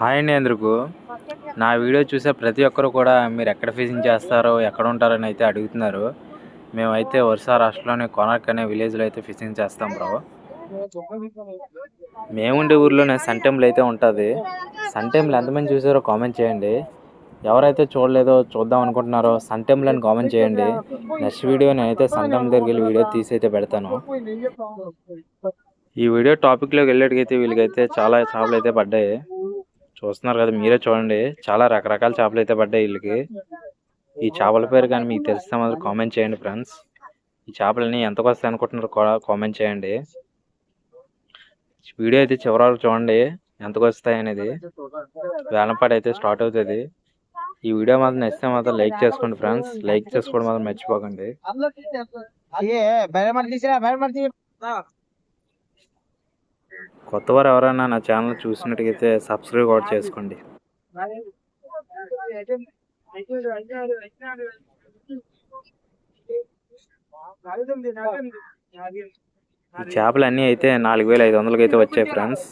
Hi అండి అందరికీ. నా వీడియో చూసే ప్రతి ఒక్కరు కూడా మీరు ఎక్కడ ఫిషింగ్ చేస్తారో ఎక్కడ ఉంటారని అయితే అడుగుతున్నారు. మేమైతే ఒరిస్సా రాష్ట్రంలోని కొనార్క్ అనే విలేజ్లో అయితే ఫిషింగ్ చేస్తాం బ్రో మేముండే ఊర్లోనే సన్ టెంపుల్ అయితే ఉంటుంది. సన్ టెంపుల్ ఎంతమంది చూసారో కామెంట్ చేయండి. ఎవరైతే చూడలేదో చూద్దాం అనుకుంటున్నారో సన్ టెంపుల్ అని కామెంట్ చేయండి. నెక్స్ట్ వీడియో నేనైతే సన్ టెంపుల్ దగ్గరికి వెళ్ళి వీడియో తీసి అయితే పెడతాను. ఈ వీడియో టాపిక్లోకి వెళ్ళేటికైతే వీళ్ళకైతే చాలా చేపలు అయితే పడ్డాయి. చూస్తున్నారు కదా మీరే చూడండి. చాలా రకరకాల చేపలు అయితే పడ్డాయి వీళ్ళకి. ఈ చేపల పేరు కానీ మీకు తెలిస్తే మాత్రం కామెంట్ చేయండి ఫ్రెండ్స్ ఈ చేపలని ఎంతకు వస్తాయి అనుకుంటున్నారు కూడా కామెంట్ చేయండి. వీడియో అయితే చివరి వరకు చూడండి. ఎంతకు వస్తాయి అనేది. వేలంపాట అయితే స్టార్ట్ అవుతుంది. ఈ వీడియో మాత్రం నచ్చితే మాత్రం లైక్ చేసుకోండి ఫ్రెండ్స్ లైక్ చేసుకోవడం మాత్రం మర్చిపోకండి. కొత్తవారు కొత్త వారు ఎవరైనా నా ఛానల్ చూసినట్టుగైతే సబ్స్క్రైబ్ కూడా చేసుకోండి. ఈ చేపలు అన్నీ అయితే నాలుగు వేల ఐదు వందలకి అయితే వచ్చాయి ఫ్రెండ్స్.